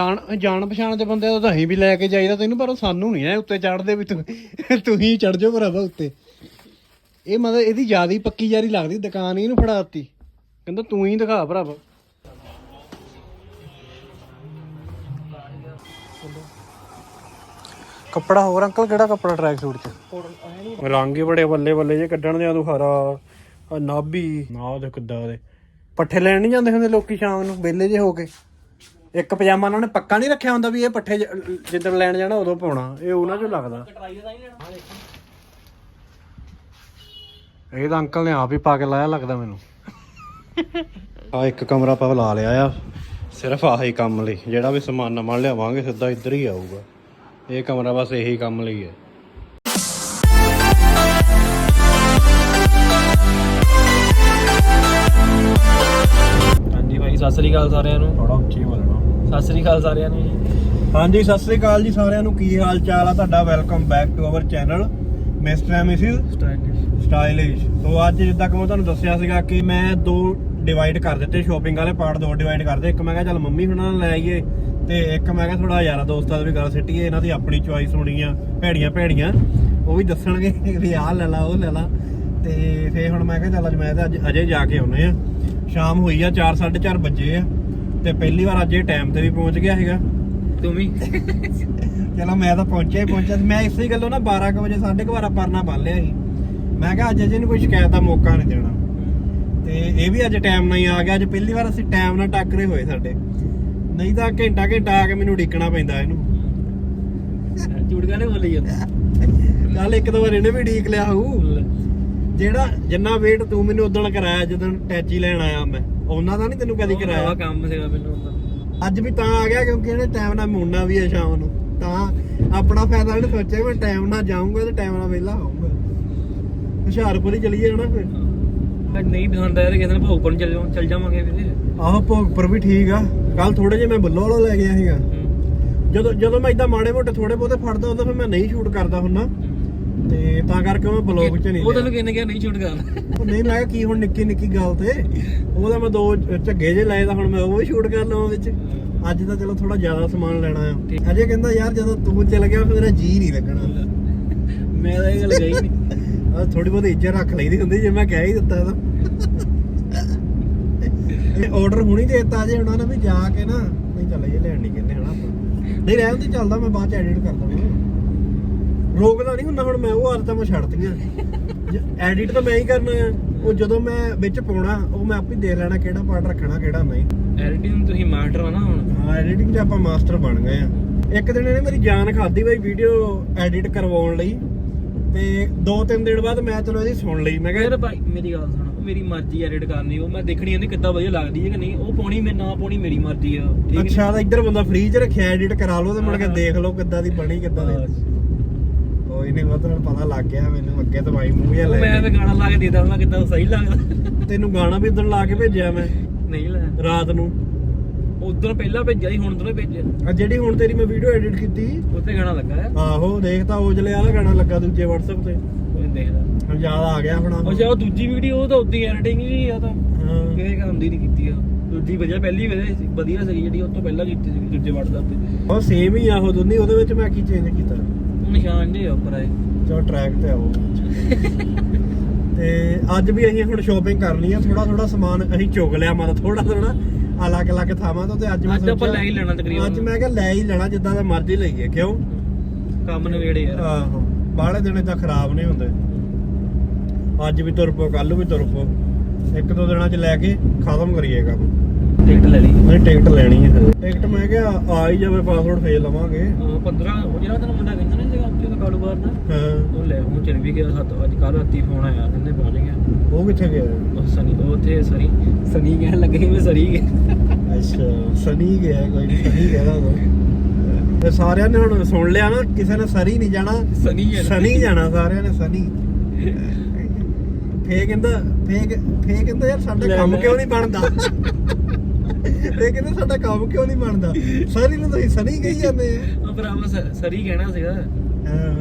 ਜਾਣ ਜਾਣ ਪਛਾਣ ਦੇ ਬੰਦੇ ਤਾਂ ਅਸੀਂ ਵੀ ਲੈ ਕੇ ਜਾਈਦਾ ਤੈਨੂੰ ਪਰ ਉਹ ਸਾਨੂੰ ਨਹੀਂ ਐ ਉੱਤੇ ਚੜਦੇ ਵੀ ਤੂੰ ਤੂੰ ਹੀ ਚੜ ਜਾਓ ਭਰਾਵਾ ਉੱਤੇ। ਇਹ ਮਤਲਬ ਇਹਦੀ ਜ਼ਿਆਦਾ ਹੀ ਪੱਕੀ ਜਾਰੀ ਲੱਗਦੀ ਦੁਕਾਨ ਹੀ ਇਹਨੂੰ ਫੜਾ ਦਿੱਤੀ। ਕਹਿੰਦਾ ਤੂੰ ਹੀ ਦਿਖਾ ਭਰਾਵਾ। ਕੱਪੜਾ ਹੋਰ ਅੰਕਲ ਕਿਹੜਾ ਕੱਪੜਾ ਟਰੈਕ ਸੂਟ ਚ? ਰੰਗ ਹੀ ਬੜੇ ਬੱਲੇ ਬੱਲੇ ਜੇ ਕੱਢਣ ਦੇ ਆ ਤੂੰ ਹਰਾ ਆ ਨਾਭੀ। ਨਾ ਉਹਦੇ ਕਿੱਦਾਂ ਦੇ ਪੱਠੇ ਲੈਣ ਨਹੀਂ ਜਾਂਦੇ ਹੁੰਦੇ ਲੋਕੀ ਸ਼ਾਮ ਨੂੰ ਵਿਹਲੇ ਜੇ ਹੋ ਕੇ। ਇੱਕ ਪਜਾਮਾ ਉਹਨਾਂ ਨੇ ਪੱਕਾ ਨਹੀਂ ਰੱਖਿਆ ਹੁੰਦਾ ਵੀ ਇਹ ਪੱਠੇ ਜ- ਜਿੱਦਣ ਲੈਣ ਜਾਣਾ ਉਦੋਂ ਪਾਉਣਾ। ਇਹ ਉਹਨਾਂ ਚੋਂ ਲੱਗਦਾ। ਇਹ ਤਾਂ ਅੰਕਲ ਨੇ ਆਪ ਹੀ ਪਾ ਕੇ ਲਾਇਆ ਲੱਗਦਾ ਮੈਨੂੰ। ਆ ਇੱਕ ਕਮਰਾ ਆਪਾਂ ਲਾ ਲਿਆ ਆ। ਸਿਰਫ ਆਹੀ ਕੰਮ ਲਈ। ਜਿਹੜਾ ਵੀ ਸਮਾਨ ਨਵਾਂ ਲਿਆਵਾਂਗੇ ਸਿੱਧਾ ਇੱਧਰ ਹੀ ਆਊਗਾ। ਇਹ ਕਮਰਾ ਬਸ ਇਹੀ ਕੰਮ ਲਈ ਹੈ ਸਤਿ ਸ੍ਰੀ ਅਕਾਲ ਸਾਰਿਆਂ ਨੂੰ। ਥੋੜਾ ਉੱਚੀ ਬੋਲਣਾ। ਸਤਿ ਸ੍ਰੀ ਅਕਾਲ ਸਾਰਿਆਂ ਨੂੰ ਜੀ। ਹਾਂਜੀ ਸਤਿ ਸ੍ਰੀ ਅਕਾਲ ਜੀ ਸਾਰਿਆਂ ਨੂੰ। ਕੀ ਹਾਲ ਚਾਲ ਆ ਤੁਹਾਡਾ? Welcome back to our channel mister and missus stylish stylish so ਅੱਜ ਜਿੱਦਾਂ ਕਿ ਮੈਂ ਤੁਹਾਨੂੰ ਦੱਸਿਆ ਸੀਗਾ ਕਿ ਮੈਂ ਦੋ ਡਿਵਾਈਡ ਕਰ ਦਿੱਤੇ ਸ਼ੋਪਿੰਗ ਵਾਲੇ ਪਾਰਟ ਦੋ ਡਿਵਾਈਡ ਕਰਦੇ ਇੱਕ ਮੈਂ ਕਿਹਾ ਚੱਲ ਮੰਮੀ ਹੁਣਾਂ ਨਾਲ ਲੈ ਆਈਏ ਤੇ ਇੱਕ ਮੈਂ ਕਿਹਾ ਥੋੜਾ ਯਾਰਾ ਦੋਸਤਾਂ ਦੀ ਵੀ ਗੱਲ ਸਿੱਟੀਏ ਇਹਨਾਂ ਦੀ ਆਪਣੀ ਚੁਆਇਸ ਹੋਣੀ ਆ ਭੈੜੀਆਂ ਭੈੜੀਆਂ। ਉਹ ਵੀ ਦੱਸਣਗੇ ਵੀ ਆਹ ਲੈ ਲਾ ਉਹ ਲੈ ਲਾ। ਤੇ ਫੇਰ ਹੁਣ ਮੈਂ ਕਿਹਾ ਚੱਲ ਅੱਜ ਮੈਂ ਤੇ ਅੱਜ ਅਜੇ ਜਾ ਕੇ ਆਉਨੇ ਆ। ਸ਼ਾਮ ਹੋਈ ਆ 4:30 ਵਜੇ ਆ। ਤੇ ਪਹਿਲੀ ਵਾਰ ਅੱਜ ਇਹ ਟਾਈਮ ਤੇ ਵੀ ਪਹੁੰਚ ਗਿਆ ਹੈਗਾ ਤੂੰ ਵੀ? ਚਲੋ ਮੈਂ ਤਾਂ ਪਹੁੰਚਿਆ ਹੀ ਪਹੁੰਚਿਆ ਸੀ। ਮੈਂ ਇਸੇ ਗੱਲੋਂ ਨਾ 12 ਕੁ ਵਜੇ 12:30 ਪਰਨਾ ਬੰਨ ਲਿਆ ਸੀ। ਮੈਂ ਕਿਹਾ ਅੱਜ ਅਜੇ ਨੂੰ ਕੋਈ ਸ਼ਿਕਾਇਤ ਦਾ ਮੌਕਾ ਨਹੀਂ ਦੇਣਾ। ਤੇ ਇਹ ਵੀ ਅੱਜ ਟਾਈਮ ਨਾਲ ਹੀ ਆ ਗਿਆ। ਅੱਜ ਪਹਿਲੀ ਵਾਰ ਅਸੀਂ ਟਾਈਮ ਨਾਲ ਟੱਕਰੇ ਹੋਏ ਸਾਡੇ। ਨਹੀਂ ਤਾਂ ਘੰਟਾ ਘੰਟਾ ਆ ਕੇ ਮੈਨੂੰ ਉਡੀਕਣਾ ਪੈਂਦਾ ਇਹਨੂੰ। ਝੂਠ ਕਾਹਨੇ ਬੋਲੀ ਜਾਂਦਾ। ਕੱਲ ਇੱਕ ਦੋ ਵਾਰ ਇਹਨੇ ਵੀ ਉਡੀਕ ਲਿਆ ਹੋਊ। ਜਿਹੜਾ ਜਿੰਨਾ ਵੇਟ ਤੂੰ ਮੈਨੂੰ ਉਦੋਂ ਕਰਾਇਆ ਜਦੋਂ ਟੈਚੀ ਲੈਣ ਆਇਆ ਮੈਂ ਉਹਨਾਂ ਦਾ ਨਹੀਂ ਤੈਨੂੰ ਕਦੀ ਕਰਾਇਆ? ਕੰਮ ਸੀਗਾ ਮੈਨੂੰ ਅੱਜ ਵੀ ਤਾਂ ਆ ਗਿਆ ਕਿਉਂਕਿ ਇਹਨੇ ਟਾਈਮ ਨਾਲ ਮੁੜਨਾ ਵੀ ਹੈ ਸ਼ਾਮ ਨੂੰ। ਤਾਂ ਆਪਣਾ ਫਾਇਦਾ ਇਹਨੇ ਸੋਚਿਆ ਮੈਂ ਟਾਈਮ ਨਾਲ ਜਾਊਂਗਾ ਤੇ ਟਾਈਮ ਨਾਲ ਵਿਹਲਾ ਹੋਊਂਗਾ। ਹੁਸ਼ਿਆਰਪੁਰ ਹੀ ਚਲੀਏ ਨਾ ਫਿਰ। ਅੱਜ ਨਹੀਂ ਪਸੰਦ ਆਇਆ ਤੇ ਕਿਸੇ ਦਿਨ ਭੋਗਪੁਰ ਨੂੰ ਚੱਲ ਜਾਵਾਂ ਚੱਲ ਜਾਵਾਂਗੇ ਵੀਰੇ। ਆਹੋ ਭੋਗਪੁਰ ਵੀ ਠੀਕ ਆ। ਕੱਲ ਥੋੜੇ ਜਿਹਾ ਮੈਂ ਬੱਲੋ ਵਾਲਾ ਲੈ ਗਿਆ ਸੀਗਾ। ਜਦੋਂ ਜਦੋਂ ਮੈਂ ਇਦਾਂ ਮਾੜੇ ਮੋਟੇ ਥੋੜੇ ਬਹੁਤੇ ਫੜਦਾ ਹੁੰਦਾ ਫਿਰ ਮੈਂ ਨਹੀਂ ਸ਼ੂਟ ਕਰਦਾ ਹੁੰਦਾ। ਤੇ ਤਾਂ ਕਰਕੇ ਮੈਂ ਬਲੌਗ 'ਚ ਨਹੀਂ ਉਹ ਲਿਆ। ਤੈਨੂੰ ਕਿਹਨੇ ਕਿਹਾ ਨਹੀਂ ਸ਼ੂਟ ਕਰਨਾ ਉਹ ਨਹੀਂ ਮੈਂ ਕਿਹਾ ਕੀ ਹੁਣ ਨਿੱਕੀ ਨਿੱਕੀ ਗੱਲ ਤੇ। ਉਹਦਾ ਮੈਂ ਦੋ ਝੱਗੇ ਜੇ ਲਏ ਤਾਂ ਹੁਣ ਮੈਂ ਉਹ ਵੀ ਸ਼ੂਟ ਕਰ ਲਵਾਂ ਵਿੱਚ। ਅੱਜ ਤਾਂ ਚਲੋ ਥੋੜਾ ਜ਼ਿਆਦਾ ਸਮਾਨ ਲੈਣਾ ਆ। ਅਜੇ ਕਹਿੰਦਾ ਯਾਰ ਜਦੋਂ ਤੂੰ ਚੱਲ ਗਿਆ ਫਿਰ ਮੇਰਾ ਜੀ ਨਹੀਂ ਲੱਗਣਾ। ਮੈਂ ਤਾਂ ਇਹ ਗੱਲ ਗਈ ਨਹੀਂ ਆ ਥੋੜੀ ਬਹੁਤ ਇੱਜ਼ਤ ਰੱਖ ਲਈਦੀ ਹੁੰਦੀ ਜੇ ਮੈਂ ਕਹਿ ਹੀ ਦਿੱਤਾ ਤਾਂ। ਆਰਡਰ ਹੁਣੀ ਦੇ ਦਿੱਤਾ ਜੇ ਉਹਨਾਂ ਨੇ ਵੀ ਜਾ ਕੇ ਨਾ। ਨਹੀਂ ਚੱਲ ਇਹ ਲੈਣ ਨਹੀਂ ਕਹਿੰਦੇ ਹਨਾ ਆਪਾਂ। ਨਹੀਂ ਰਹਿਣ ਦੀ ਚੱਲਦਾ ਮੈਂ ਬਾਅਦ ਚ ਐਡਿਟ ਕਰ ਦਵਾਂ ਰੋਕਦਾ ਨਹੀਂ ਹੁੰਦਾ ਹੁਣ ਮੈਂ ਉਹ ਆਦਤਾਂ ਮੈਂ ਛੱਡਤੀਆਂ। ਐਡਿਟ ਤਾਂ ਮੈਂ ਹੀ ਕਰਨਾ ਆ। ਉਹ ਜਦੋਂ ਮੈਂ ਵਿੱਚ ਪਾਉਣਾ ਉਹ ਮੈਂ ਆਪੇ ਦੇ ਲੈਣਾ ਕਿਹੜਾ ਪਾਰਟ ਰੱਖਣਾ ਕਿਹੜਾ ਨਹੀਂ। ਐਡੀਟਿੰਗ ਤੁਸੀਂ ਮਾਸਟਰ ਆ ਨਾ ਹੁਣ। ਹਾਂ ਐਡੀਟਿੰਗ 'ਚ ਆਪਾਂ ਮਾਸਟਰ ਬਣ ਗਏ ਆ। ਇੱਕ ਦਿਨ ਇਹਨੇ ਮੇਰੀ ਜਾਨ ਖਾਦੀ ਬਈ ਵੀਡੀਓ ਐਡਿਟ ਕਰਵਾਉਣ ਲਈ। ਤੇ ਦੋ ਤਿੰਨ ਦਿਨ ਬਾਅਦ ਮੈਂ ਚਲੋ ਇਹਦੀ ਸੁਣ ਲਈ। ਮੈਂ ਕਿਹਾ ਯਾਰ ਭਾਈ ਮੇਰੀ ਗੱਲ ਸੁਣ। ਮੇਰੀ ਮਰਜ਼ੀ ਐਡਿਟ ਕਰਨੀ ਉਹ ਮੈਂ ਦੇਖਣੀ ਉਹਨੇ ਕਿੱਦਾਂ ਵਧੀਆ ਲੱਗਦੀ ਹੈ ਕਿ ਨਹੀਂ। ਉਹ ਪਾਉਣੀ ਮੈਂ ਨਾ ਪਾਉਣੀ ਮੇਰੀ ਮਰਜ਼ੀ ਆ। ਠੀਕ ਹੈ ਅੱਛਾ ਤਾਂ ਇੱਧਰ ਬੰਦਾ ਫ੍ਰੀ 'ਚ ਰੱਖਿਆ ਐਡਿਟ ਕਰਾ ਲਓ ਤੇ ਮੁੜ ਕੇ ਹਾਂ। ਦੇਖ ਲਓ ਕਿੱਦਾਂ ਦੀ ਬਣੀ ਕਿੱਦਾਂ ਦੀ। ਕੋਈ ਨਹੀਂ ਮਤਲਬ ਪਤਾ ਲੱਗ ਗਿਆ ਮੈਨੂੰ ਅੱਗੇ ਤਾਂ ਬਾਈ ਮੂੰਹ ਜਿਹਾ ਉਹ ਮੈਂ ਲੈ ਤੇ ਗਾਣਾ ਲਾ ਕੇ ਦੇ ਦਾਂ ਕਿੱਦਾਂ ਸਹੀ ਲੱਗਦਾ? ਤੈਨੂੰ ਗਾਣਾ ਵੀ ਉਦੋਂ ਲਾ ਕੇ ਭੇਜਿਆ ਮੈਂ। ਨਹੀਂ ਲੈ ਰਾਤ ਨੂੰ। ਉਦੋਂ ਪਹਿਲਾਂ ਭੇਜਿਆ ਸੀ ਹੁਣ ਤੋਂ ਭੇਜਿਆ। ਆ ਜਿਹੜੀ ਹੁਣ ਤੇਰੀ ਮੈਂ ਵੀਡੀਓ ਐਡਿਟ ਕੀਤੀ। ਉੱਤੇ ਗਾਣਾ ਲੱਗਾ ਆ ਆਹੋ ਦੇਖ ਤਾਂ ਉਜਲੇ ਵਾਲਾ ਗਾਣਾ ਲੱਗਾ ਦੂਜੇ WhatsApp ਤੇ। ਕੋਈ ਨੀ ਦੇਖਦਾ। ਹੁਣ ਯਾਦ ਆ ਗਿਆ ਹੁਣ। ਅੱਛਾ ਉਹ ਦੂਜੀ ਵੀਡੀਓ ਉਹ ਤਾਂ ਉਦੀ ਐਡੀਟਿੰਗ ਹੀ ਆ ਤਾਂ। ਹਾਂ। ਕਿਸੇ ਕੰਮ ਦੀ ਨਹੀਂ ਕੀਤੀ ਆ। ਦੂਜੀ ਵਧੀਆ ਪਹਿਲੀ ਵਧੀਆ ਸੀ ਵਧੀਆ ਸੀ ਜਿਹੜੀ ਉਹ ਤੋਂ ਪਹਿਲਾਂ ਕੀਤੀ ਸੀ ਦੂਜੇ WhatsApp ਤੇ। ਉਹ ਸੇਮ ਹੀ ਆ ਉਹ ਦੋਨੀ ਉਹਦੇ ਵਿੱਚ ਮੈਂ ਕੀ ਚੇਂਜ ਕੀਤਾ? ਨਿਸ਼ਾਨ ਜੇ ਉੱਪਰ ਆਏ। ਚਲੋ ਟਰੈਕ ਤੇ ਆਓ। ਤੇ ਅੱਜ ਵੀ ਅਸੀਂ ਹੁਣ ਸ਼ੋਪਿੰਗ ਕਰਨੀ ਆ। ਥੋੜਾ ਥੋੜਾ ਸਮਾਨ ਅਸੀਂ ਚੁਗ ਲਿਆ ਮਤਲਬ ਥੋੜਾ ਥੋੜਾ ਅਲੱਗ ਅਲੱਗ ਥਾਵਾਂ ਤੋਂ ਤੇ ਅੱਜ ਮੈਂ ਅੱਜ ਆਪਾਂ ਸੋਚਿਆ- ਲੈ ਹੀ ਲੈਣਾ ਤਕਰੀਬਨ। ਅੱਜ ਮੈਂ ਕਿਹਾ ਲੈ ਹੀ ਲੈਣਾ ਜਿੱਦਾਂ ਦਾ ਮਰਜ਼ੀ ਲਈਏ ਕਿਉਂ? ਕੰਮ ਨਵੇੜੇ ਯਾਰ ਆਹੋ ਬਾਹਲੇ ਦਿਨ ਤਾਂ ਖਰਾਬ ਨਹੀਂ ਹੁੰਦੇ। ਅੱਜ ਵੀ ਤੁਰ ਪੋ ਕੱਲ ਵੀ ਤੁਰ ਪੋ ਇੱਕ ਦੋ ਦਿਨਾਂ ਚ ਲੈ ਕੇ ਖਤਮ ਕਰੀਏ ਕੰਮ। ਟਿਕਟ ਲੈ ਲਈ। ਮੈਂ ਟਿਕਟ ਲੈਣੀ ਹੈ ਟਿਕਟ ਮੈਂ ਕਿਹਾ ਆ ਹੀ ਜਾਵੇ ਪਾਸਵਰਡ ਫੇਰ ਲਵਾਂਗੇ। ਹਾਂ 15 ਉਹ ਜਿਹੜਾ ਤੈਨੂੰ ਮੁੰਡਾ ਕਹਿੰਦਾ ਨਾ ਸੀਗਾ ਉੱਥੇ ਕਾਰੋਬਾਰ ਦਾ ਹਾਂ। ਉਹ ਲੈ ਹੁਣ ਚਲ ਵੀ ਗਿਆ ਸੱਤ ਅੱਜ ਕੱਲ ਰਾਤੀ ਫੋਨ ਆਇਆ ਕਹਿੰਦੇ ਪਹੁੰਚ ਗਿਆ। ਉਹ ਕਿੱਥੇ ਗਿਆ? ਉਹ ਸਨੀ ਉਹ ਉੱਥੇ ਸਰੀ ਸਨੀ ਕਹਿਣ ਲੱਗੇ ਮੈਂ ਸਰੀ ਗਿਆ। ਅੱਛਾ ਸਨੀ ਗਿਆ ਕੋਈ ਨੀ, ਸਨੀ ਗਿਆ ਉਹ ਤੇ ਸਾਰਿਆਂ ਨੇ ਹੁਣ ਸੁਣ ਲਿਆ ਨਾ ਕਿਸੇ ਨੇ ਸਰੀ ਨਹੀਂ ਜਾਣਾ। ਸਨੀ ਸਨੀ ਜਾਣਾ ਸਾਰਿਆਂ ਨੇ ਸਨੀ। ਫੇ ਕਹਿੰਦਾ ਫੇ ਫੇ ਕਹਿੰਦਾ ਯਾਰ ਸਾਡਾ ਕੰਮ। ਕਿਉਂ ਨਹੀਂ ਬਣਦਾ? ਕਹਿੰਦਾ ਸਾਡਾ ਕੰਮ ਕਿਉਂ ਨਹੀਂ ਬਣਦਾ? ਸਨੀ ਨੂੰ ਤੁਸੀਂ ਸਨੀ ਕਹੀ ਜਾਂਦੇ ਆ। ਉਹ ਭਰਾਵਾ ਸ- ਸਰੀ ਕਹਿਣਾ ਸੀਗਾ। ਹਾਂ।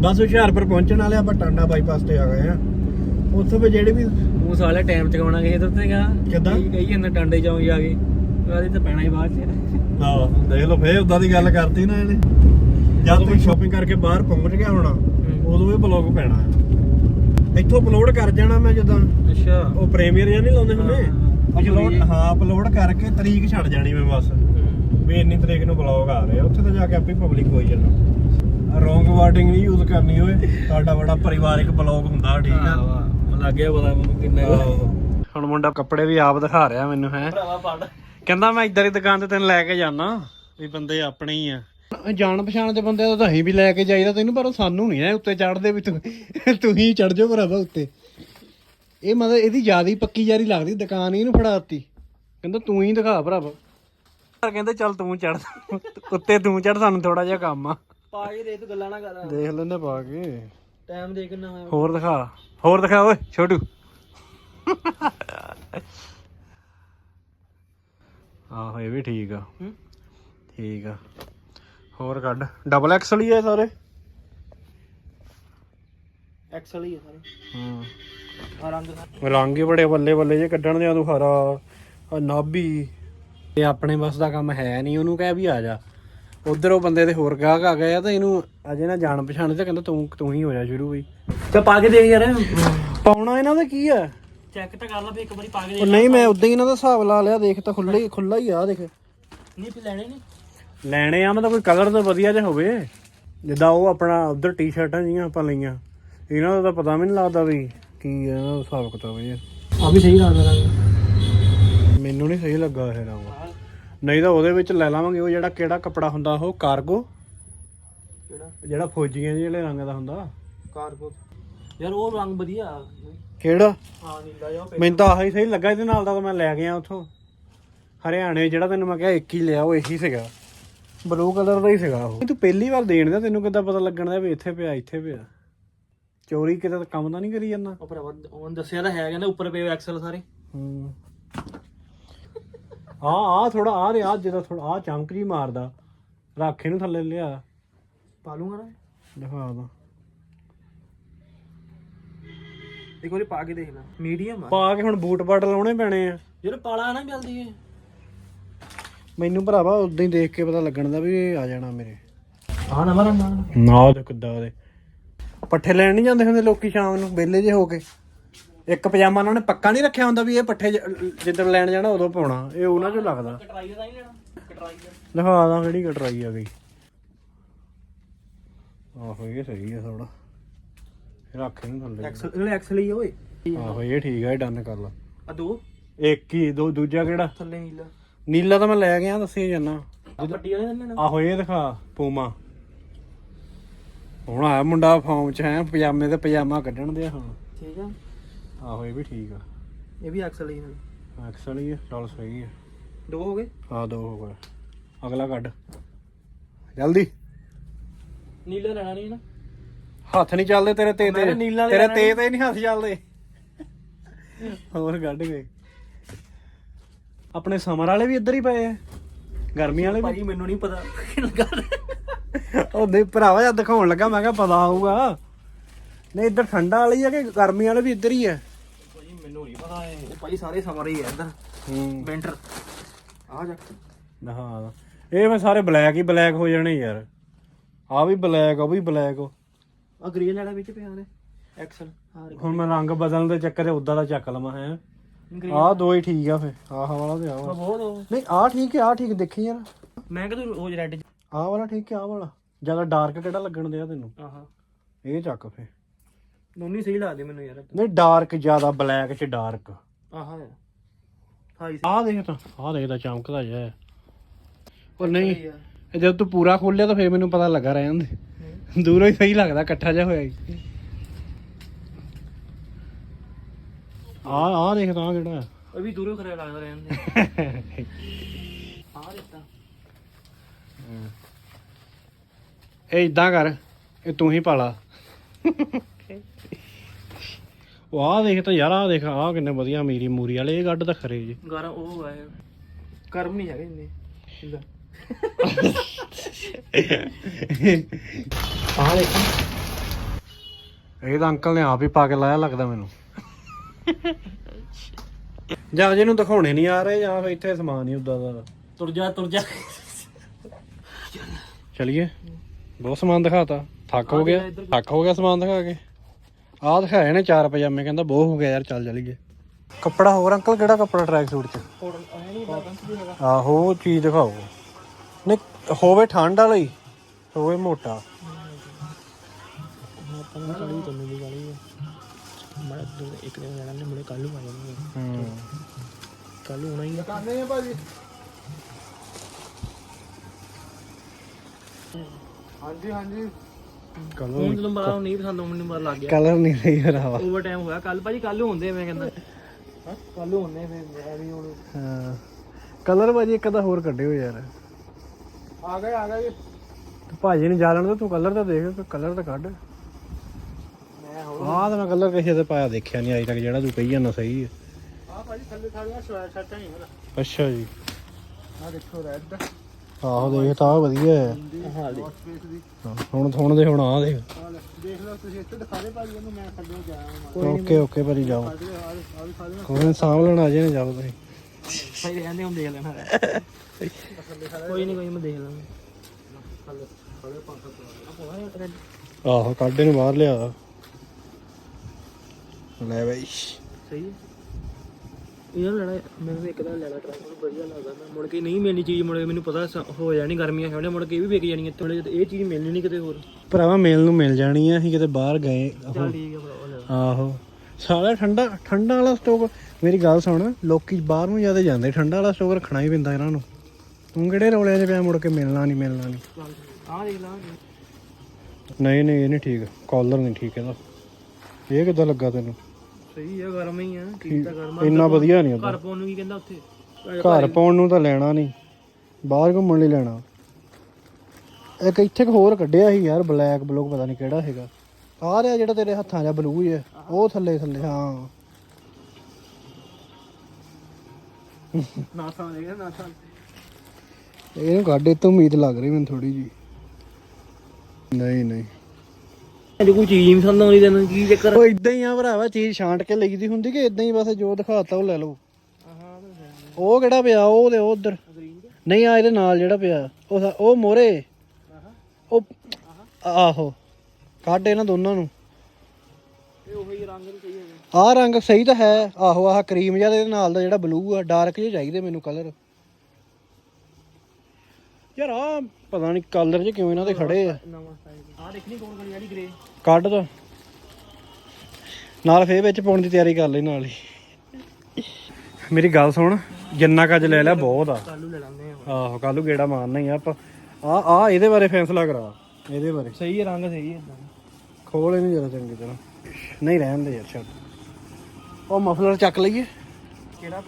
ਬਸ ਹੁਸ਼ਿਆਰਪੁਰ ਪਹੁੰਚਣ ਵਾਲੇ ਆਪਾਂ ਟਾਂਡਾ ਬਾਈਪਾਸ ਤੇ ਆ ਗਏ ਆ ਉੱਥੋਂ ਵੀ ਜਿਹੜੇ ਵੀ ਉਹ ਸਾਲੇ ਟਾਈਮ ਚਕਾਉਣਾ ਕਿਸੇ ਤੋਂ ਤੇਗਾ ਕਿੱਦਾਂ? ਕਹੀ ਜਾਂਦਾ ਟਾਂਡੇ ਜਾਉਂ ਜਾ ਕੇ। ਉਹਦੇ ਤਾਂ ਪੈਣਾ ਹੀ ਬਾਅਦ ਚ। ਹਾਂ ਦੇਖ ਲਓ ਫੇਰ ਉਦਾਂ ਦੀ ਗੱਲ ਕਰਤੀ ਨਾ ਇਹਨੇ। ਜਦ ਤੂੰ ਸ਼ਾਪਿੰਗ ਕਰਕੇ ਬਾਹਰ ਪਹੁੰਚ ਗਿਆ ਹੋਣਾ ਉਦੋਂ ਵੀ ਬਲੌਗ ਪੈਣਾ। ਇੱਥੋਂ ਅਪਲੋਡ ਕਰ ਜਾਣਾ ਮੈਂ ਜਦੋਂ। ਅੱਛਾ। ਉਹ ਪ੍ਰੀਮੀਅਰ ਜਾਂ ਨਹੀਂ ਲਾਉਂਦੇ ਹੁੰਦੇ। ਅਪਲੋਡ ਹਾਂ। ਅਪਲੋਡ ਕਰਕੇ ਤਰੀਕ ਛੱਡ ਜਾਣੀ ਮੈਂ ਬਸ। ਵੀ ਇੰਨੀ ਤਰੀਕ ਨੂੰ ਬਲੌਗ ਆ ਰਿਹਾ ਉੱਥੇ ਤਾਂ ਜਾ ਕੇ ਆਪੇ ਪਬਲਿਕ ਹੋਈ ਜਾਣਾ ਰੋਂਗ ਵਰਡਿੰਗ ਨਹੀਂ ਯੂਜ਼ ਕਰਨੀ ਓਏ। ਤੁਹਾਡਾ ਬੜਾ ਪਰਿਵਾਰਿਕ ਬਲੌਗ ਹੁੰਦਾ ਠੀਕ ਆ? ਲੱਗ ਗਿਆ ਪਤਾ ਮੈਨੂੰ ਕਿੰਨੇ ਹੁਣ ਮੁੰਡਾ ਕੱਪੜੇ ਵੀ ਆਪ ਦਿਖਾ ਰਿਹਾ ਮੈਨੂੰ ਹੈ। ਭਰਾਵਾ ਪੜ। ਕਹਿੰਦਾ ਮੈਂ ਇੱਧਰ ਦੀ ਦੁਕਾਨ ਤੇ ਤੈਨੂੰ ਲੈ ਕੇ ਜਾਣਾ ਵੀ ਬੰਦੇ ਆਪਣੇ ਹੀ ਆ। ਜਾਣ ਪਛਾਣ ਦੇ ਬੰਦੇ ਤਾਂ ਅਸੀਂ ਵੀ ਲੈ ਕੇ ਜਾਈਦਾ ਤੈਨੂੰ ਪਰ ਸਾਨੂੰ ਨਹੀਂ ਨਾ ਉੱਤੇ ਚੜਦੇ ਵੀ ਤੂੰ ਤੂੰ ਹੀ ਚੜ ਜਾਓ ਭਰਾਵਾ ਉੱਤੇ। ਇਹ ਮਤਲਬ ਇਹਦੀ ਜ਼ਿਆਦਾ ਹੀ ਪੱਕੀ ਜਾਰੀ ਲੱਗਦੀ ਦੁਕਾਨ ਹੀ ਇਹਨੂੰ ਫੜਾਤੀ। ਕਹਿੰਦਾ ਤੂੰ ਹੀ ਦਿਖਾ ਭਰਾਵਾ ਪਰ ਕਹਿੰਦੇ ਚੱਲ ਤੂੰ ਚੜ ਉੱਤੇ ਤੂੰ ਚੜ ਸਾਨੂੰ ਥੋੜਾ ਜਿਹਾ ਕੰਮ ਆ। ਪਾ ਕੇ ਦੇ ਤੂੰ ਗੱਲਾਂ ਨਾ ਕਰ। ਦੇਖ ਲੈਂਦੇ ਪਾ ਕੇ। ਟਾਈਮ ਦੇ ਕਿੰਨਾ ਹੋਇਆ। ਹੋਰ ਦਿਖਾ ਹੋਰ ਦਿਖਾ ਓਏ ਛੋਟੂ। ਆਹੋ ਇਹ ਵੀ ਠੀਕ ਆ। ਠੀਕ ਆ। ਹੋਰ ਕੱਢ। ਡਬਲ ਐਕਸਲ ਹੀ ਆ ਸਾਰੇ? ਐਕਸਲ ਹੀ ਆ ਸਾਰੇ। ਹੂੰ। ਰੰਗ ਹੀ ਬੜੇ ਬੱਲੇ ਬੱਲੇ ਜੇ ਕੱਢਣ ਦੇ ਆ ਤੂੰ ਹਰਾ ਆ ਨਾਭੀ। ਇਹ ਆਪਣੇ ਬਸ ਦਾ ਕੰਮ ਹੈ ਨਹੀਂ ਉਹਨੂੰ ਕਹਿ ਵੀ ਆ ਜਾ। ਉਧਰ ਉਹ ਬੰਦੇ ਦੇ ਹੋਰ ਗਾਹਕ ਆ ਗਏ ਆ ਤਾਂ ਇਹਨੂੰ ਅਜੇ ਨਾ ਜਾਣ ਪਛਾਣ ਤੇ ਕਹਿੰਦਾ ਤੂੰ ਤੂੰ ਹੀ ਹੋ ਜਾ ਸ਼ੁਰੂ ਬਈ ਤੇ ਪਾ ਕੇ ਦੇਖ ਯਾਰ। ਪਾਉਣਾ ਇਹਨਾਂ ਦਾ ਕੀ ਆ? ਚੈੱਕ ਤਾਂ ਕਰ ਲਾ ਫੇ ਇੱਕ ਵਾਰੀ ਪਾ ਕੇ ਉਹ ਨਹੀਂ ਮੈਂ ਉਦਾਂ ਹੀ ਇਹਨਾਂ ਦਾ ਹਿਸਾਬ ਲਾ ਲਿਆ ਦੇਖ ਤਾਂ ਖੁੱਲਾ ਹੀ ਖੁੱਲਾ ਹੀ ਆ ਦੇਖ। ਨਹੀਂ ਫਿਰ ਲੈਣੇ ਨਹੀਂ। ਲੈਣੇ ਆ ਮਤਲਬ ਕੋਈ ਕਲਰ ਤਾਂ ਵਧੀਆ ਜਿਹਾ ਹੋਵੇ। ਜਿੱਦਾਂ ਉਹ ਆਪਣਾ ਉਧਰ ਟੀ-ਸ਼ਰਟਾਂ ਜੀਆਂ ਆਪਾਂ ਲਈਆਂ। ਇਹਨਾਂ ਦਾ ਤਾਂ ਪਤਾ ਵੀ ਨਹੀਂ ਲੱਗਦਾ ਵੀ ਕੀ ਇਹਨਾਂ ਦਾ ਹਿਸਾਬ ਕਿਤਾਬ ਹੈ ਆ। ਵੀ ਸਹੀ ਲੱਗਦਾ ਮੈਨੂੰ ਨਹੀਂ ਸਹੀ ਲੱਗਾ ਇਹ ਰੰਗ। ਨਹੀਂ ਤਾਂ ਉਹਦੇ ਵਿੱਚ ਲੈ ਲਾਵਾਂਗੇ ਉਹ ਜਿਹੜਾ ਕਿਹੜਾ ਕੱਪੜਾ ਹੁੰਦਾ ਉਹ ਕਾਰਗੋ। ਕਿਹੜਾ? ਜਿਹੜਾ ਫੌਜੀਆਂ ਜਿਹੇ ਵਾਲੇ ਰੰਗ ਦਾ ਹੁੰਦਾ। ਕਾਰਗੋ। ਯਾਰ ਉਹ ਰੰਗ ਵਧੀਆ ਕਿਹੜਾ? ਹਾਂ ਨੀਲਾ ਜਿਹਾ ਮੈਨੂੰ ਤਾਂ ਆਹੀ ਸਹੀ ਲੱਗਾ ਇਹਦੇ ਨਾਲ ਦਾ ਤਾਂ ਮੈਂ ਲੈ ਗਿਆ ਉੱਥੋਂ। ਹਰਿਆਣੇ ਜਿਹੜਾ ਤੈਨੂੰ ਮੈਂ ਕਿਹਾ ਇੱਕ ਹੀ ਲਿਆ ਉਹ ਇਹੀ ਸੀਗਾ। ਬਲੂ ਕਲਰ ਦਾ ਹੀ ਸੀਗਾ ਉਹ। ਤੂੰ ਪਹਿਲੀ ਵਾਰ ਦੇਣ ਦਾ ਤੈਨੂੰ ਕਿੱਦਾਂ ਪਤਾ ਲੱਗਣ ਦਾ ਵੀ ਇੱਥੇ ਪਿਆ ਇੱਥੇ ਪਿਆ। ਚੋਰੀ ਕਿਤੇ ਤਾਂ ਕੰਮ ਤਾਂ ਨਹੀਂ ਕਰੀ ਜਾਂਦਾ? ਉਹ ਭਰਾਵਾ ਉਹਨ ਦੱਸਿਆ ਤਾਂ ਹੈ ਕਹਿੰਦਾ ਉੱਪਰ ਪਏ ਐਕਸਲ ਸਾਰੇ। ਹੂੰ। ਆ ਆ ਥੋੜਾ ਆ ਰਿਹਾ ਜਿਹੜਾ ਥੋੜਾ ਆ ਚਮਕ ਜੀ ਮਾਰਦਾ। ਰੱਖ ਇਹਨੂੰ ਥੱਲੇ ਲਿਆ। ਪਾ ਲੂੰਗਾ ਨਾ। ਦਿਖਾ ਦਾ। ਇੱਕ ਵਾਰੀ ਪਾ ਕੇ ਦੇਖ ਲੈ। ਮੀਡੀਅਮ ਆ। ਪਾ ਕੇ ਹੁਣ ਬੂਟ ਬਾਟ ਲਾਉਣੇ ਪੈਣੇ ਆ। ਯਾਰ ਪਾਲਾ ਨਾ ਜਲਦੀ ਏ ਮੈਨੂੰ ਭਰਾਵਾ ਉਦਾਂ ਹੀ ਦੇਖ ਕੇ ਪਤਾ ਲੱਗਣ ਦਾ ਵੀ ਇਹ ਆ ਜਾਣਾ ਮੇਰੇ। ਆ ਰੰਗ ਆ। ਨਾ ਉਹਦੇ ਕਿੱਦਾਂ ਪੱਠੇ ਲੈਣ ਨਹੀਂ ਜਾਂਦੇ ਹੁੰਦੇ ਲੋਕੀ ਸ਼ਾਮ ਨੂੰ ਵਿਹਲੇ ਜੇ ਹੋ ਕੇ। ਇੱਕ ਪਜਾਮਾ ਉਹਨਾਂ ਨੇ ਪੱਕਾ ਨਹੀਂ ਰੱਖਿਆ ਹੁੰਦਾ ਵੀ ਇਹ ਪੱਠੇ ਜ- ਜਿੱਦਣ ਲੈਣ ਜਾਣਾ ਉਦੋਂ ਪਾਉਣਾ ਇਹ ਉਹਨਾਂ ਚੋਂ ਲੱਗਦਾ। ਕਟਰਾਈ ਦਾ ਨਹੀਂ ਲੈਣਾ ਕਟਰਾਈ ਦਾ ਦਿਖਾ ਦਾਂ ਕਿਹੜੀ ਕਟਰਾਈ ਆ ਗਈ। ਆਹੋ ਇਹ ਸਹੀ ਆ ਥੋੜਾ ਰੱਖ ਇਹਨੂੰ ਥੱਲੇ। ਐਕਸਲ ਐਕਸਲ ਹੀ ਆ ਓਏ। ਆਹੋ ਇਹ ਠੀਕ ਆ ਇਹ ਡਨ ਕਰ ਲਾ। ਆ ਦੋ। ਇੱਕ ਹੀ ਦੋ ਦੂਜਾ ਕਿਹੜਾ? ਥੱਲੇ ਨੀਲਾ। ਨੀਲਾ ਤਾਂ ਮੈਂ ਲੈ ਗਿਆ ਦੱਸੇ ਜਾਨਾ। ਆ ਵੱਡੀ ਵਾਲੇ ਨਹੀਂ ਲੈਣਾ ਆਹੋ ਇਹ ਦਿਖਾ ਪੂਮਾ। ਹੁਣ ਆਇਆ ਮੁੰਡਾ ਫਾਰਮ ਚ ਹੈ ਪਜਾਮੇ ਤੇ ਪਜਾਮਾ ਕੱਢਣ ਦੇ ਹੁਣ ਠੀਕ ਆ। ਆਹੋ ਇਹ ਵੀ ਠੀਕ ਆ। ਇਹ ਵੀ ਐਕਸਲ ਹੀ ਹੈ ਐਕਸਲ ਹੀ ਆ ਚਲ ਸਹੀ ਆ। ਦੋ ਹੋ ਗਏ? ਆ ਦੋ ਹੋ ਗਏ। ਅਗਲਾ ਕੱਢ। ਜਲਦੀ। ਨੀਲਾ ਲੈਣਾ ਨਹੀਂ ਨਾ। ਹੱਥ ਨਹੀਂ ਚੱਲਦੇ ਤੇਰੇ ਤੇ ਮੈਂ ਤੇ। ਨੀਲਾ ਤੇਰੇ ਲੈਣਾ ਤੇ ਤੇ ਨਹੀਂ ਹੱਥ ਚੱਲਦੇ। ਹੋਰ ਕੱਢ ਗਏ ਆਪਣੇ ਸਮਰ ਵਾਲੇ ਵੀ ਇੱਧਰ ਹੀ ਪਏ ਆ। ਗਰਮੀ ਵਾਲੇ ਵੀ। ਭਾਜੀ ਮੈਨੂੰ ਨਹੀਂ ਪਤਾ। ਉਹ ਨਹੀਂ ਭਰਾਵਾ ਜਦ ਦਿਖਾਉਣ ਲੱਗਾ ਮੈਂ ਕਿਹਾ ਪਤਾ ਹੋਊਗਾ। ਨਹੀਂ ਇੱਧਰ ਠੰਡਾ ਵਾਲੀ ਆ ਕਿ ਗਰਮੀ ਵਾਲੇ ਵੀ ਇੱਧਰ ਹੀ ਆ? ਭਾਜੀ ਮੈਨੂੰ ਨਹੀਂ ਪਤਾ ਇਹ। ਭਾਜੀ ਸਾਰੇ ਸਮਰ ਹੀ ਆ ਇੱਧਰ। ਹੂੰ। ਵਿੰਟਰ ਆ ਜਾ। ਹਾਂ ਇਹ ਮੈਂ ਸਾਰੇ ਬਲੈਕ ਹੀ ਬਲੈਕ ਹੋ ਜਾਣੇ ਯਾਰ। ਆ ਵੀ ਬਲੈਕ ਉਹ ਵੀ ਬਲੈਕ ਆ ਗ੍ਰੀਨ ਵਾਲਾ ਵਿੱਚ ਪਿਆ ਨੇ ਐਕਸਲ ਆ ਹੁਣ ਮੈਂ ਰੰਗ ਬਦਲਣ ਦੇ ਚੱਕਰ 'ਚ ਉਦਾਂ ਦਾ ਚੱਕ ਲਵਾਂ ਹੈ। ਆਹ ਦੋ ਹੀ ਠੀਕ ਆ ਫੇ ਆਹ ਵਾਲਾ ਤੇ ਆਹ ਵਾਲਾ। ਨਹੀਂ ਆਹ ਠੀਕ ਹੈ ਆਹ ਠੀਕ ਦੇਖੀ ਯਾਰ। ਮੈਂ ਕਿਹਾ ਤੂੰ ਉਹ ਰੈੱਡ ਆਹ ਵਾਲਾ ਠੀਕ ਹੈ ਆਹ ਵਾਲਾ। ਜ਼ਿਆਦਾ ਡਾਰਕ ਕਿਹੜਾ ਲੱਗਣ ਦਿਆ ਤੈਨੂੰ? ਆਹਾ। ਇਹ ਚੱਕ ਫੇ ਦੋਨੀ ਸਹੀ ਲੱਗਦੇ ਮੈਨੂੰ ਯਾਰ। ਨਹੀਂ ਡਾਰਕ ਜ਼ਿਆਦਾ ਬਲੈਕ 'ਚ ਡਾਰਕ ਆਹਾ। ਹਾਈ ਆਹ ਦੇਖ ਤਾਂ ਆਹ ਦੇਖਦਾ ਚਮਕਦਾ ਜਿਹਾ ਉਹ ਨਹੀਂ ਇਹ ਜਦ ਤੂੰ ਪੂਰਾ ਖੋਲਿਆ ਤਾਂ ਫੇਰ ਮੈਨੂੰ ਪਤਾ ਲੱਗਾ ਰਹਿ ਜਾਂਦੇ ਦੂਰੋਂ ਹੀ ਸਹੀ ਲੱਗਦਾ ਇਕੱਠਾ ਜਿਹਾ ਹੋਇਆ ਹੀ। ਆ ਆ ਦੇਖਦਾ ਆਹ ਕਿਹੜਾ ਉਹ ਵੀ ਦੂਰੋਂ ਖਰੇ ਲੱਗਦਾ ਰਹਿੰਦੇ ਆ ਦਿੱਤਾ ਇਹ ਇਦਾਂ ਕਰ ਇਹ ਤੂੰ ਹੀ ਪਾਲਾ। ਉਹ ਆ ਦੇਖ ਤਾਂ ਯਾਰ ਆ ਦੇਖ ਆ ਕਿੰਨੇ ਵਧੀਆ ਮੀਰੀ ਮੂਰੀ ਵਾਲੇ ਇਹ ਗੱਡ ਤਾਂ ਖਰੇ ਜੀ। ਗਾਰਾ ਉਹ ਹੈ ਕਰਮ ਨਹੀਂ ਹੈਗੇ ਇੰਨੇ। ਲੈ ਆ ਦੇਖ। ਇਹ ਤਾਂ ਅੰਕਲ ਨੇ ਆਪ ਹੀ ਪਾ ਕੇ ਲਾਇਆ ਲੱਗਦਾ ਮੈਨੂੰ। ਜਾਂ ਜਿਹਨੂੰ ਦਿਖਾਉਣੇ ਨਹੀਂ ਆ ਰਹੇ ਜਾਂ ਫਿਰ ਇੱਥੇ ਸਮਾਨ ਹੀ ਉਦਾਂ ਦਾ। ਤੁਰ ਜਾ ਤੁਰ ਜਾ। ਚਲਿਏ। ਬਹੁਤ ਸਮਾਨ ਦਿਖਾਤਾ। ਥੱਕ ਹੋ ਗਿਆ ਥੱਕ ਹੋ ਗਿਆ ਸਮਾਨ ਦਿਖਾ ਕੇ। ਆਹ ਦਿਖਾਏ ਨੇ ਚਾਰ ਪਜਾਮੇ ਕਹਿੰਦਾ ਬਹੁਤ ਹੋ ਗਿਆ ਯਾਰ ਚੱਲ ਚਲੀਏ। ਕੱਪੜਾ ਹੋਰ ਅੰਕਲ ਕਿਹੜਾ ਕੱਪੜਾ ਟਰੈਕ ਸੂਟ ਚ? ਆਹੋ ਚੀਜ਼ ਦਿਖਾਓ। ਨਹੀਂ ਹੋਵੇ ਠੰਡ ਵਾਲਾ ਹੀ ਹੋਵੇ ਮੋਟਾ। ਇੱਕ ਦਿਨ ਜਾਣਾ ਨੇ ਮੁੜੇ ਕੱਲ ਨੂੰ ਆ ਜਾਣਾ ਹੂੰ। ਕੱਲ ਨੂੰ ਆਉਣਾ ਹੀ ਆ ਭਾਜੀ ਹਾਂਜੀ ਹਾਂਜੀ। ਕਲਰ ਹੁਣ ਜਦੋਂ ਮਾਰਾ ਨਹੀਂ ਪਸੰਦ ਮੈਨੂੰ ਮਾਰ ਲੱਗ ਗਿਆ। ਕਲਰ ਨਹੀਂ ਰਹੀ ਹਰਾਵਾ ਓਵਰ ਟਾਈਮ ਹੋਇਆ। ਕੱਲ ਭਾਜੀ ਕੱਲ ਹੁੰਦੇ ਮੈਂ ਕਹਿੰਦਾ। ਕੱਲ ਹੁੰਦੇ ਫਿਰ ਮੈਂ ਵੀ ਹੁਣ। ਹਾਂ। ਕਲਰ ਭਾਜੀ ਇੱਕ ਦਾ ਹੋਰ ਕੱਢਿਓ ਯਾਰ। ਆ ਗਏ ਆ ਗਏ ਭਾਜੀ ਨੂੰ ਜਾ ਲੈਣ ਦੇ ਤੂੰ ਕਲਰ ਤਾਂ ਦੇਖ ਕਲਰ ਤਾਂ ਕੱਢ। ਮੈਂ ਹੋਰ ਆਹ ਤਾਂ ਮੈਂ ਕਲਰ ਕਿਸੇ ਤੇ ਪਾਇਆ ਦੇਖਿਆ ਨਹੀਂ ਅਜੇ ਤੱਕ ਜਿਹੜਾ ਤੂੰ ਕਹੀ ਜਾਂਦਾ ਸਹੀ ਹੈ ਆ ਭਾਜੀ ਥੱਲੇ ਥਾਲੀਆਂ ਸ਼ਰਟਾਂ ਸ਼ਰਟਾਂ ਹੀ ਮੇਰਾ ਅੱਛਾ ਜੀ। ਆ ਦੇਖੋ ਰੈੱਡ ਆਹੋ ਦੇਖ ਤਾਂ ਆਹ ਵਧੀਆ ਹੈ। ਹਾਂ ਦੇ ਹਾਂ, ਹੁਣ ਹੁਣ ਦੇ ਹੁਣ ਆ ਦੇਖ। ਦੇਖ ਲਓ ਤੁਸੀਂ ਇੱਥੇ ਦਿਖਾ ਦੇ ਭਾਜੀ ਉਹਨੂੰ ਮੈਂ ਥੱਲੇ ਜਾਇਆ ਓਕੇ ਓਕੇ ਭਾਜੀ ਜਾਓ। ਕੋਈ ਸਾਂਭ ਲੈਣ ਆ ਜੇ ਜਾਓ ਤੁਸੀਂ। ਭਾਈ ਰਹਿੰਦੇ ਹੁਣ ਦੇਖ ਲੈਣਾ ਕੋਈ ਨਹੀਂ ਕੋਈ ਮੈਂ ਦੇਖ ਲਾਂਗਾ। ਥੱਲੇ ਥੱਲੇ ਪੰਜ ਸੱਤ ਆਹੋ ਕਾਡੇ ਨੂੰ ਬਾਹਰ ਲਿਆ। ਲੈ ਬਈ। ਸਹੀ ਹੈ। ਇਹਨਾਂ ਲੈਣਾ ਮੈਨੂੰ ਇੱਕ ਦਾ ਲੈਣਾ ਟਰਾਈ ਮੈਨੂੰ ਵਧੀਆ ਲੱਗਦਾ। ਮੈਂ ਮੁੜ ਕੇ ਨਹੀਂ ਮਿਲਣੀ ਚੀਜ਼ ਮੁੜ ਕੇ ਮੈਨੂੰ ਪਤਾ ਸ- ਹੋ ਜਾਣੀ ਗਰਮੀਆਂ ਹੋਣੇ ਮੁੜ ਕੇ ਇਹ ਵੀ ਵਿਕ ਜਾਣੀ ਥੋੜੇ ਇਹ ਚੀਜ਼ ਮਿਲਣੀ ਨਹੀਂ ਕਿਤੇ ਹੋਰ। ਭਰਾਵਾ ਮੇਲ ਨੂੰ ਮਿਲ ਜਾਣੀ ਆ ਅਸੀਂ ਕਿਤੇ ਬਾਹਰ ਗਏ ਚੱਲ ਠੀਕ ਹੈ ਭਰਾ ਲੈ। ਆਹੋ। ਸਾਲਾ ਠੰਡਾ ਠੰਡਾ ਵਾਲਾ ਸਟੋਕ ਮੇਰੀ ਗੱਲ ਸੁਣ ਲੋਕੀ ਬਾਹਰ ਨੂੰ ਜ਼ਿਆਦਾ ਜਾਂਦੇ ਠੰਡਾ ਵਾਲਾ ਸਟੋਕ ਰੱਖਣਾ ਹੀ ਪੈਂਦਾ ਇਹਨਾਂ ਨੂੰ। ਤੂੰ ਕਿਹੜੇ ਰੌਲਿਆਂ 'ਚ ਪਿਆ ਮੁੜ ਕੇ ਮਿਲਣਾ ਨਹੀਂ ਮਿਲਣਾ ਨਹੀਂ। ਆ। ਦੇਖ ਲਾ। ਨਹੀਂ ਨਹੀਂ ਇਹ ਨਹੀਂ ਠੀਕ ਕਾਲਰ ਨਹੀਂ ਠੀਕ ਇਹਦਾ। ਇਹ ਕਿੱਦਾਂ ਲੱਗਾ ਤੈਨੂੰ? ਸਹੀ ਹੈ ਗਰਮ ਹੀ ਆ ਠੀਕ ਤਾਂ ਗਰਮ ਆ। ਇੰਨਾ ਵਧੀਆ ਨਹੀਂ ਉਹਦਾ। ਘਰ ਪਾਉਣ ਨੂੰ ਕੀ ਕਹਿੰਦਾ ਉੱਥੇ? ਘਰ ਪਾਉਣ ਨੂੰ ਤਾਂ ਲੈਣਾ ਨਹੀਂ ਬਾਹਰ ਘੁੰਮਣ ਲਈ ਲੈਣਾ। ਇੱਕ ਇੱਥੇ ਇੱਕ ਹੋਰ ਕੱਢਿਆ ਸੀ ਯਾਰ ਬਲੈਕ ਬਲੂਕ ਪਤਾ ਨਹੀਂ ਕਿਹੜਾ ਹੈਗਾ ਆਹ ਰਿਹਾ ਜਿਹੜਾ ਤੇਰੇ ਹੱਥਾਂ 'ਚ ਬਲੂ ਹੀ ਹੈ ਉਹ ਥੱਲੇ ਥੱਲੇ ਹਾਂ। ਨਾ ਥਾਂ ਦੇਖਿਆ ਨਾ ਥਾਂ। ਇਹਨੂੰ ਕੱਢ ਤੋਂ ਉਮੀਦ ਲੱਗ ਰਹੀ ਮੈਨੂੰ ਥੋੜੀ ਜੀ ਨਹੀਂ ਨਹੀਂ। ਜੇ ਕੋਈ ਚੀਜ਼ ਨਹੀਂ ਪਸੰਦ ਆਉਂਦੀ, ਤੈਨੂੰ ਕੀ ਚੱਕਰ ਉਹ ਇਦਾਂ ਹੀ ਆ ਭਰਾਵਾ, ਚੀਜ਼ ਛਾਂਟ ਕੇ ਲਈਦੀ ਹੁੰਦੀ ਕਿ ਇਦਾਂ ਹੀ ਬਸ ਜੋ ਦਿਖਾਤਾ ਉਹ ਲੈ ਲਓ। ਉਹ ਕਿਹੜਾ ਪਿਆ? ਉਹ ਦੇ ਉਧਰ। ਨਹੀਂ, ਆ ਇਹਦੇ ਨਾਲ ਜਿਹੜਾ ਪਿਆ। ਉਹ ਸਾ- ਉਹ ਮੋਰੇ। ਉਹ ਆਹੋ। ਕੱਢ ਇਹਨਾਂ ਦੋਨਾਂ ਨੂੰ। ਇਹ ਰੰਗ ਸਹੀ ਆਹ ਰੰਗ ਸਹੀ ਤਾਂ ਹੈ। ਆਹੋ, ਆਹ ਕਰੀਮ ਜਿਹਾ ਦੇ ਨਾਲ ਦਾ ਜਿਹੜਾ ਬਲੂ ਆ ਡਾਰਕ ਜਿਹਾ ਚਾਹੀਦਾ ਮੈਨੂੰ ਕਲਰ ਯਾਰ ਆ ਪਤਾ ਨਹੀਂ ਕਲਰ ਜੇ ਕਿਉਂ ਇਹਨਾਂ ਦੇ ਖੜੇ ਆ। ਨਵਾਂ ਆ ਦੇਖਣੀ ਕੋਣ ਗਲੀ ਵਾਲੀ ਗ੍ਰੇ ਕੱਢ ਦੋ। ਨਾਲ ਫੇਰ ਵਿੱਚ ਪਾਉਣ ਦੀ ਤਿਆਰੀ ਕਰ ਲਈ ਨਾਲ ਹੀ। ਮੇਰੀ ਗੱਲ ਸੁਣ ਜਿੰਨਾ ਕੱਜ ਲੈ ਲਿਆ ਬਹੁਤ ਆ। ਕੱਲੂ ਲੈ। ਆਹੋ ਕੱਲੂ ਗੇੜਾ ਮਾਰਨਾ ਹੀ ਆ ਆਪਾਂ। ਆ ਆ ਇਹਦੇ ਬਾਰੇ ਫੈਸਲਾ ਕਰਾ ਇਹਦੇ ਬਾਰੇ। ਸਹੀ ਹੈ ਰੰਗ ਸਹੀ ਹੈ ਇਦਾਂ। ਖੋਲ ਇਹਨੂੰ ਜਰਾ ਚੰਗੀ ਤਰ੍ਹਾਂ। ਨਹੀਂ ਰਹਿਣ ਦੇ ਯਾਰ ਛੱਡ। ਉਹ ਮਫਲਰ ਚੱਕ ਲਈਏ। ਕਿਹੜਾ?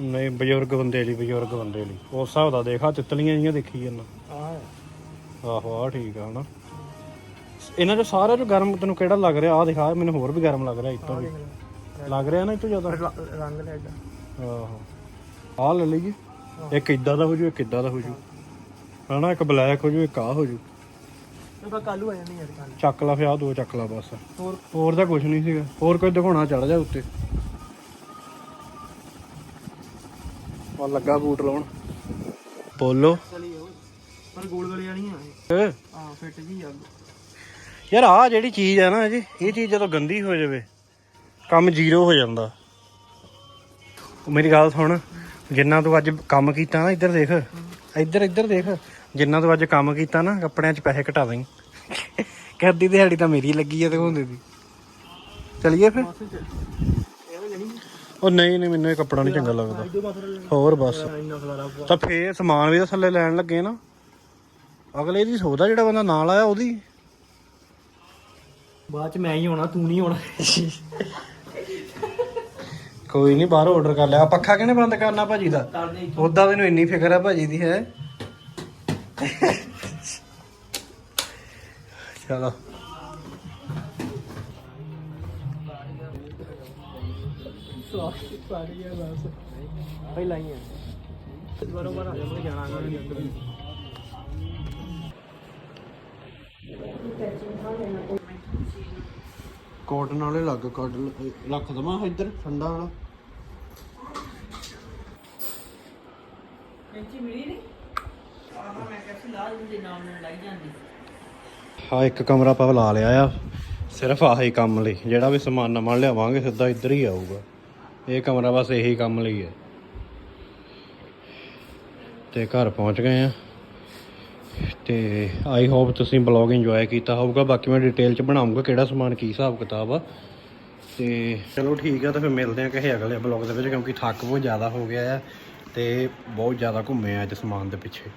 ਨਹੀਂ ਬਜ਼ੁਰਗ ਬੰਦੇ ਲਈ ਬਜ਼ੁਰਗ ਬੰਦੇ ਲਈ। ਉਸ ਹਿਸਾਬ ਦਾ ਦੇਖਾ ਤਿੱਤਲੀਆਂ ਜੀਆਂ ਦੇਖੀ ਜਾਂਦਾ। ਆ ਆਹੋ ਆ ਠੀਕ ਆ ਹਨਾ। ਇਹਨਾਂ ਚੋਂ ਸਾਰਿਆਂ ਚੋਂ ਗਰਮ ਤੈਨੂੰ ਕਿਹੜਾ ਲੱਗ ਰਿਹਾ? ਆ ਦਿਖਾ ਮੈਨੂੰ ਹੋਰ ਵੀ ਗਰਮ ਲੱਗ ਰਿਹਾ ਇਤੋਂ ਵੀ। ਲੱਗ ਰਿਹਾ ਨਾ ਇਤੋਂ ਜ਼ਿਆਦਾ? ਰੰਗ ਲੈ ਇਦਾਂ ਆਹੋ। ਆ ਲੈ ਲਈਏ ਇੱਕ ਇਦਾਂ ਦਾ ਹੋ ਜੂ ਇੱਕ ਇਦਾਂ ਦਾ ਹੋ ਜੂ ਹਨਾ ਇੱਕ ਬਲੈਕ ਹੋ ਜੂ ਇੱਕ ਆ ਹੋ ਜੂ ਉਹ ਕੱਲੂ ਆ ਜਾਣੀ ਯਾਰ ਕੱਲ ਚੱਕ ਲਾ ਫਿਆ ਦੋ ਚੱਕ ਲਾ ਬਸ। ਹੋਰ? ਹੋਰ ਤਾਂ ਕੁਝ ਨਹੀਂ ਸੀਗਾ। ਹੋਰ ਕੋਈ ਦਿਖਾਉਣਾ ਚੜ ਜਾ ਉੱਤੇ। ਆ ਲੱਗਾ ਬੂਟ ਲਾਉਣ। ਬੋਲੋ ਪਰ ਗੋਲ ਗਲੇ ਵਾਲੀ ਆ ਇਹ ਆ ਫਿੱਟ ਜੀ ਆ ਯਾਰ ਆ ਜਿਹੜੀ ਚੀਜ਼ ਹੈ ਨਾ ਜੀ, ਇਹ ਚੀਜ਼ ਜਦੋਂ ਗੰਦੀ ਹੋ ਜਾਵੇ, ਕੰਮ ਜ਼ੀਰੋ ਹੋ ਜਾਂਦਾ। ਮੇਰੀ ਗੱਲ ਸੁਣ, ਜਿੰਨਾ ਤੂੰ ਅੱਜ ਕੰਮ ਕੀਤਾ ਨਾ, ਇੱਧਰ ਦੇਖ। ਇੱਧਰ ਇੱਧਰ ਦੇਖ। ਜਿੰਨਾ ਤੂੰ ਅੱਜ ਕੰਮ ਕੀਤਾ ਨਾ, ਕੱਪੜਿਆਂ 'ਚ ਪੈਸੇ ਘਟਾ ਦੇਂ ਕਰਦੀ ਦਿਹਾੜੀ ਤਾਂ ਮੇਰੀ ਲੱਗੀ ਆ ਤੇ ਹੁੰਦੀ ਦੀ। ਚਲਿਏ ਫਿਰ। ਉਹ ਨਹੀਂ ਨਹੀਂ ਮੈਨੂੰ ਇਹ ਕੱਪੜਾ ਨਹੀਂ ਚੰਗਾ ਲੱਗਦਾ। ਹੋਰ ਬਸ। ਤਾਂ ਫੇਰ ਸਮਾਨ ਵੀ ਤਾਂ ਥੱਲੇ ਲੈਣ ਲੱਗੇ ਨਾ। ਅਗਲੇ ਦੀ ਸੋਦਾ ਜਿਹੜਾ ਬੰਦਾ ਨਾਲ ਆਇਆ ਉਹਦੀ। ਬਾਅਦ ਚ ਮੈਂ ਹੀ ਹੋਣਾ ਤੂੰ ਨਹੀਂ ਹੋਣਾ। ਕੋਈ ਨਹੀਂ ਬਾਹਰੋਂ ਆਰਡਰ ਕਰ ਲਿਆ। ਪੱਖਾ ਕਿਹਨੇ ਬੰਦ ਕਰਨਾ ਭਾਜੀ ਦਾ? ਉਦਾਂ ਤੈਨੂੰ ਇੰਨੀ ਫਿਕਰ ਹੈ ਭਾਜੀ ਦੀ ਹੈ? ਚਲੋ। ਸਾਰੀ ਆ ਬਸ। ਪਹਿਲਾਂ ਹੀ ਆ ਦੁਬਾਰਾ ਬਾਰ ਆ ਜਾਣਾ ਜਾਣਾ ਅੰਦਰ। ਕਾਟਨ ਵਾਲੇ ਲੱਗ ਕੱਢ ਲੱਖ ਦਮਾ ਇੱਧਰ ਠੰਡਾ ਵਾਲਾ। ਕੈਂਚੀ ਮਿਲੀ ਨਹੀਂ ਆਹ ਮੈਂ ਕਿਹਾ ਸਲਾਹ ਦੇ ਨਾਮ ਨਾਲ ਲਾਈ ਜਾਂਦੀ। ਹਾਂ ਇੱਕ ਕਮਰਾ ਆਪਾਂ ਲਾ ਲਿਆ ਆ ਸਿਰਫ ਆਹੀ ਕੰਮ ਲਈ ਜਿਹੜਾ ਵੀ ਸਮਾਨ ਨਵਾਂ ਲਿਆਵਾਂਗੇ ਸਿੱਧਾ ਇੱਧਰ ਹੀ ਆਊਗਾ। ਇਹ ਕਮਰਾ ਬਸ ਇਹੀ ਕੰਮ ਲਈ ਹੈ ਤੇ ਘਰ ਪਹੁੰਚ ਗਏ ਆ। ਤੇ ਆਈ ਹੋਪ ਤੁਸੀਂ ਬਲੌਗ ਇੰਜੋਏ ਕੀਤਾ ਹੋਊਗਾ। ਬਾਕੀ ਮੈਂ ਡਿਟੇਲ ਚ ਬਣਾਉਂਗਾ ਕਿਹੜਾ ਸਮਾਨ, ਕੀ ਹਿਸਾਬ ਕਿਤਾਬ ਆ। ਤੇ ਚਲੋ ਠੀਕ ਆ, ਤਾਂ ਫਿਰ ਮਿਲਦੇ ਆ ਕਿਸੇ ਅਗਲੇ ਬਲੌਗ ਦੇ ਵਿੱਚ, ਕਿਉਂਕਿ ਥੱਕ ਬਹੁਤ ਜ਼ਿਆਦਾ ਹੋ ਗਿਆ ਆ ਤੇ ਬਹੁਤ ਜ਼ਿਆਦਾ ਘੁੰਮੇ ਆ ਅੱਜ ਸਮਾਨ ਦੇ ਪਿੱਛੇ।